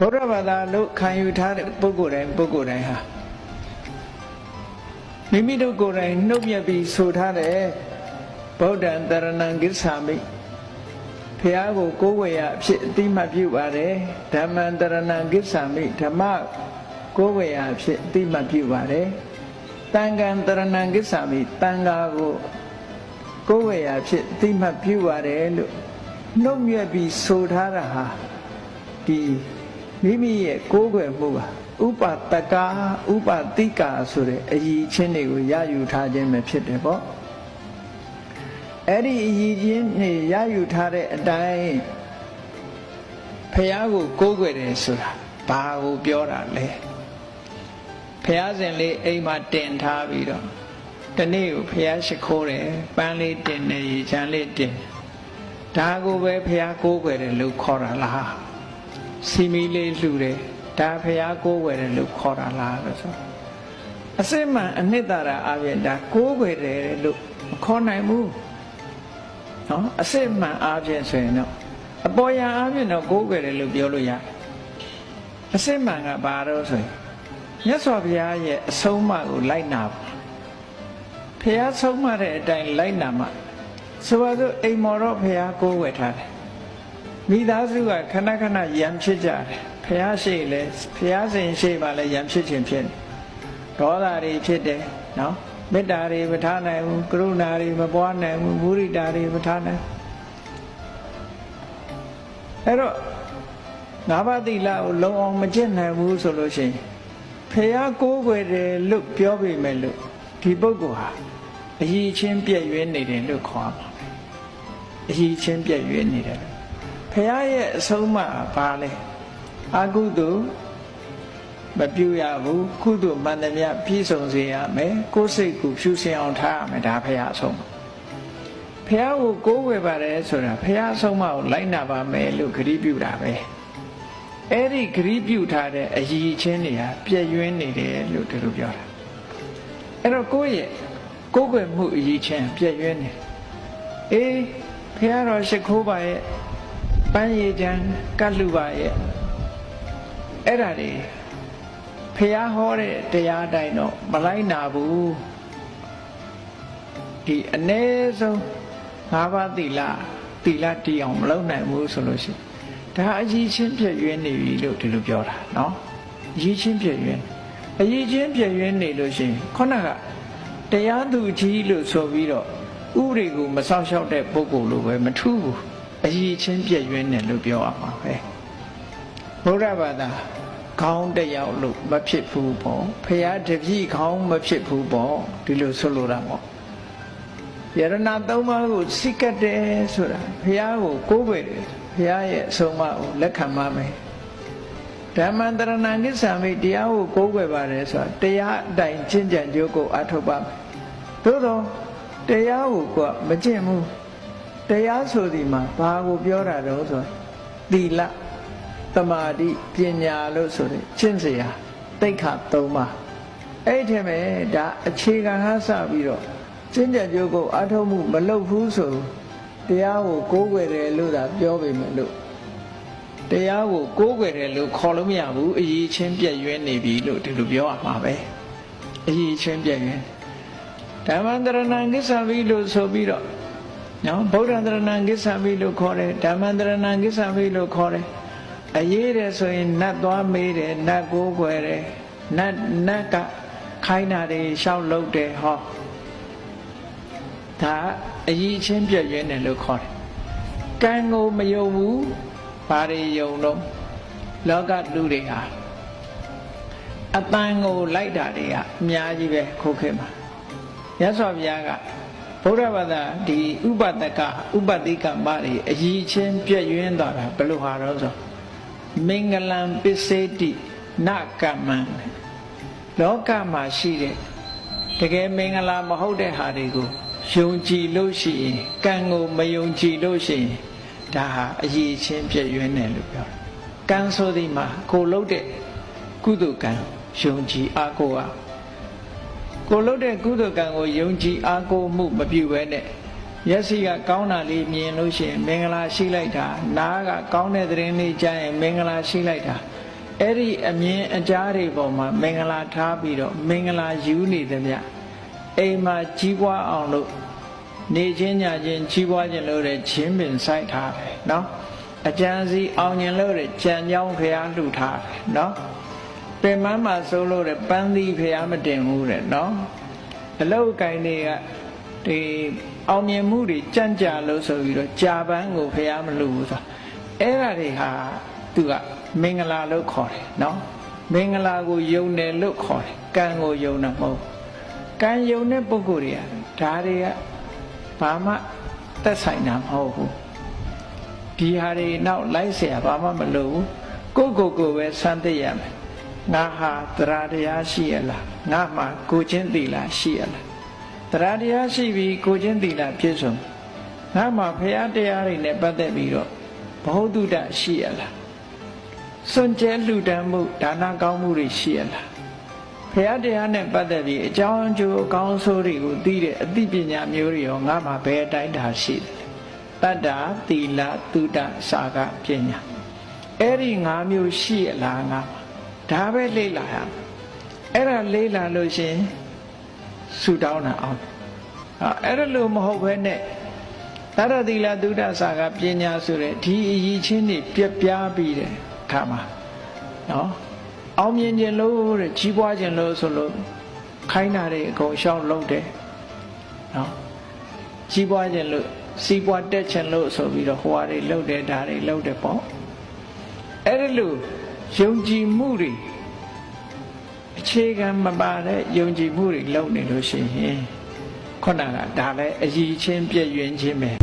ဗုဒ္ဓဘာသာလို့ခံယူထားတဲ့ပုဂ္ဂိုလ်တိုင်းပုဂ္ဂိုလ်တိုင်းဟာမိမိတို့ကိုယ်တိုင်နှုတ်မြတ်ပြီးဆိုထားတဲ့ဗုဒ္ဓံတရဏံကိစ္ဆာမိဖះကိုကိုးဝေရအဖြစ်အတိမတ်ပြုပါတယ်ဓမ္မံတရဏံကိစ္ဆာမိဓမ္မကိုးဝေရအဖြစ်အတိမတ်ပြုပါတယ်တန်ခံတရဏံကိစ္ဆာမိတန်ဃာကိုကိုးဝေရအဖြစ်အတိမတ်ပြုပါတယ်လို့နှုတ်မြတ်ပြီးဆိုထားတာဟာဒီ မိမိရဲ့ကိုးကွယ်မှုဟာဥပတကာဥပတိကာဆိုတဲ့အည်ချင်းတွေကိုရယူထားခြင်းပဲဖြစ်တယ်ပေါ့အဲ့ဒီအည်ချင်းတွေရယူထားတဲ့အတိုင်းဖះကိုကိုးကွယ်တယ်ဆိုတာဘာကိုပြောတာလဲဖះစဉ်လေးအိမ်မှာတင်ထားပြီးတော့တနေ့ကိုဖះရှိခိုးတယ်ပန်းလေးတင်တယ်ရေချမ်းလေးတင်ဒါကိုပဲဖះကိုးကွယ်တယ်လို့ခေါ်တာလား စီမီလေးလှူတယ်ဒါဖះကိုးကွယ်တယ်လို့ခေါ်တာလားလို့ဆိုအစစ်မှန်အနှစ်သာရအပြင်ဒါကိုးကွယ်တယ်လို့မခေါ်နိုင်ဘူးနော်အစစ်မှန်အပြင်ဆိုရင်တော့အပေါ်ယံအပြင်တော့ကိုးကွယ်တယ်လို့ပြောလို့ရတယ်အစစ်မှန်ကဘာတော့ဆိုရင်မြတ်စွာဘုရားရဲ့အဆုံးအမကိုလိုက်နာပါဖះဆုံးမတဲ့အတိုင်းလိုက်နာမှဆိုပါစို့အိမ်မော်တော့ဖះကိုးကွယ်ထားတယ် မိသားစုကခဏခဏရံဖြစ်ကြတယ်ဖះရှိလဲဖះစဉ်ရှိပါလဲရံဖြစ်ခြင်းဖြစ်တယ်ဒေါသတွေဖြစ်တယ်နော်မေတ္တာတွေမထားနိုင်ဘူးကရုဏာတွေမပွားနိုင်ဘူးမုရိဒာတွေမထားနိုင်အဲ့တော့ငါးပါးသီလကိုလုံအောင်မကျင့်နိုင်ဘူးဆိုလို့ရှိရင်ဖះကိုးကွယ်တယ်လို့ပြောပေမဲ့လို့ဒီပုဂ္ဂိုလ်ဟာအည်ချင်းပြည့်ရွေးနေတယ်လို့ခေါ်ပါမယ်အည်ချင်းပြည့်ရွေးနေတယ် ဖះရဲ့အဆုံးအမဘာလဲအကုသိုလ်မပြုရဘူးကုသိုလ်မှန်သမျှပြည့်စုံစေရမယ်ကိုယ်စိတ်ကိုဖြူစင်အောင်ထားရမယ်ဒါဖះအဆုံးအမဖះကိုကိုးဝယ်ပါတယ်ဆိုတာဖះအဆုံးအမကိုလိုက်နာပါမယ်လို့ဂရုပြုတာပဲအဲ့ဒီဂရုပြုထားတဲ့အည်ချင်းတွေဟာပြည့်ရွေးနေတယ်လို့ဒီလိုပြောတာအဲ့တော့ကိုယ့်ရဲ့ကိုယ်ွယ်မှုအည်ချင်းပြည့်ရွေးနေအေးဖះတော်ရှိခိုးပါရဲ့ ပန်းရည်ချမ်းကတ်လူပါရဲ့အဲ့ဒါတွေဖះဟောတဲ့တရားအတိုင်းတော့မလိုက်နာဘူးဒီအ ਨੇ ဆုံးငါးပါးသီလသီလတည်အောင်မလုပ်နိုင်ဘူးဆိုလို့ရှိရင်ဒါအကြီးချင်းပြည့်ရွေးနေပြီလို့ဒီလိုပြောတာเนาะအကြီးချင်းပြည့်ရွေးအကြီးချင်းပြည့်ရွေးနေလို့ရှိရင်ခုနကတရားသူကြီးလို့ဆိုပြီးတော့ဥပဒေကိုမစောင့်ရှောက်တဲ့ပုဂ္ဂိုလ်လိုပဲမထူးဘူး အကြီးချင်းပြည့်ရွေးနေလို့ပြောရမှာပဲဘုရားဘာသာခေါင်းတစ်ယောက်လို့မဖြစ်ဘူးပေါ့ဖရာတပည့်ခေါင်းမဖြစ်ဘူးပေါ့ဒီလိုဆိုလိုတာပေါ့ယရဏသုံးပါးကိုစိတ်ကတ်တယ်ဆိုတာဖရာကိုကိုးကွယ်တယ်ဖရာရဲ့အဆုံးအမကိုလက်ခံပါမယ်ဓမ္မန္တရဏံကိစ္ဆာမိတရားကိုကိုးကွယ်ပါတယ်ဆိုတာတရားအတိုင်းကျင့်ကြံကြိုးကိုအထောက်ပါမယ်သို့တော့တရားကိုကမကျင့်ဘူး တရားဆိုဒီမှာဘာကိုပြောတာတော့ဆိုသီလတမာတိပညာလို့ဆိုတဲ့ကျင့်စရာတိတ်ခါ၃ပါးအဲ့ဒီထဲမှာဒါအခြေခံဟာစပြီးတော့ကျင့်ကြံကြိုးကိုအထောက်မှုမလုပ်ဘူးဆိုတရားကိုကိုးကွယ်တယ်လို့သာပြောပေမဲ့လို့တရားကိုကိုးကွယ်တယ်လို့ခေါ်လို့မရဘူးအရေးချင်းပြည့်ရွဲနေပြီလို့ဒီလိုပြောရမှာပဲအရေးချင်းပြည့်ရွဲဓမ္မန္တရဏံကိစ္ဆာမိလို့ဆိုပြီးတော့ နော်ဗုဒ္ဓန္တရဏံကိစ္ဆာမိလို့ခေါ်တယ်ဓမ္မန္တရဏံကိစ္ဆာမိလို့ခေါ်တယ်အရေးတယ်ဆိုရင်နတ်သွားမေးတယ်နတ်ကိုးကွယ်တယ်နတ်နတ်ကခိုင်းတာတွေရှောက်လုပ်တယ်ဟောဒါအရေးချင်းပြည့်ရွဲနေလို့ခေါ်တယ်ကံကိုမယုံဘူးဘာတွေယုံတော့လောကလူတွေဟာအတန်ကိုလိုက်တာတွေကအများကြီးပဲခုခေတ်မှာရသော်ဘုရားက ဗုဒ္ဓဘာသာဒီဥပဒကဥပတိကမ္မတွေအကြီးချင်းပြည့်ရွင်းသွားတာဘယ်လိုဟာတော့ဆိုမင်္ဂလံပစ္စေတိနကမ္မံလောကမှာရှိတဲ့တကယ်မင်္ဂလာမဟုတ်တဲ့ဟာတွေကိုယုံကြည်လို့ရှိရင်ကံကိုမယုံကြည်လို့ရှိရင်ဒါဟာအရေးချင်းပြည့်ရွင်းတယ်လို့ပြောတာကံဆိုဒီမှာကိုလှုပ်တဲ့ကုသိုလ်ကံယုံကြည်အားကိုးအား ကိုလှုပ်တဲ့ကုသိုလ်ကံကိုယုံကြည်အားကိုးမှုမပြုဘဲနဲ့မျက်စိကကောင်းတာလေးမြင်လို့ရှိရင်မင်္ဂလာရှိလိုက်တာနားကကောင်းတဲ့သတင်းလေးကြားရင်မင်္ဂလာရှိလိုက်တာအဲ့ဒီအမြင်အကြားတွေပေါ်မှာမင်္ဂလာထားပြီးတော့မင်္ဂလာယူနေသမျှအိမ်မှာကြီးပွားအောင်လို့နေချင်းညချင်းကြီးပွားခြင်းလို့တဲ့ချင်းပင်စိုက်ထားတယ်နော်အကျန်းစီအောင်ခြင်းလို့တဲ့ကြံကြောင်းဖျားလှူထားတယ်နော် ပင်မမှာစိုးလို့တဲ့ပန်းသီးဖျားမတင်ဘူးတဲ့နော်အလုတ်ကိုင်းတွေကဒီအောင်မြင်မှုတွေကြံ့ကြာလို့ဆိုပြီးတော့ကြာပန်းကိုဖျားမလှူဘူးဆိုအဲ့ဒါတွေဟာသူကမင်္ဂလာလို့ခေါ်တယ်နော်မင်္ဂလာကိုယုံတယ်လို့ခေါ်တယ်ကံကိုယုံတာမဟုတ်ကံယုံတဲ့ပုဂ္ဂိုလ်တွေကဒါတွေကဘာမှသက်ဆိုင်တာမဟုတ်ဘူးဒီဟာတွေနောက်လိုက်เสียဘာမှမလိုဘူးကိုယ့်ကိုယ်ကိုယ်ပဲစမ်းသိရမယ် ငါဟာတရားတရားရှိရလားငါမှကိုချင်းသီလာရှိရလားတရားတရားရှိပြီးကိုချင်းသီလာပြည့်စုံငါမှဖရာတရားတွေနဲ့ပတ်သက်ပြီးတော့ဘ ਹੁ တုတရှိရလားစွန့်ကြဲလှူဒန်းမှုဒါနကောင်းမှုတွေရှိရလားဖရာတရားနဲ့ပတ်သက်ပြီးအကြောင်းအကျိုးအကောင်းဆိုးတွေကိုသိတဲ့အသိပညာမျိုးတွေရောငါမှဘယ်အတိုင်းတာရှိတယ်တတ္တာသီလသုဒ္ဓစာကပညာအဲ့ဒီ၅မျိုးရှိရလားငါမှ ဒါပဲလေ့လာရမယ်အဲ့ဒါလေ့လာလို့ရှရင်ဆူတောင်းတာအောင်ဟာအဲ့ဒါလို့မဟုတ်ဘဲနဲ့တတ္တသီလသုဒ္ဓစာကပညာဆိုတဲ့ဒီအရေးချင်းတွေပြက်ပြားပြီးတဲ့အခါမှာနော်အောင်မြင်ခြင်းလို့တဲ့ကြီးပွားခြင်းလို့ဆိုလို့ခိုင်းတာတွေအကုန်ရှောက်လုံးတယ်နော်ကြီးပွားခြင်းလို့စီးပွားတက်ခြင်းလို့ဆိုပြီးတော့ဟိုဟာတွေလှုပ်တယ်ဒါတွေလှုပ်တယ်ပေါ့အဲ့ဒီလို ယုံကြည်မှုတွေအခြေခံမပါတဲ့ယုံကြည်မှုတွေလုံနေလို့ရှိရင်ခုနကဒါလည်းအကြီးချင်းပြည့်ရွင်ခြင်းပဲ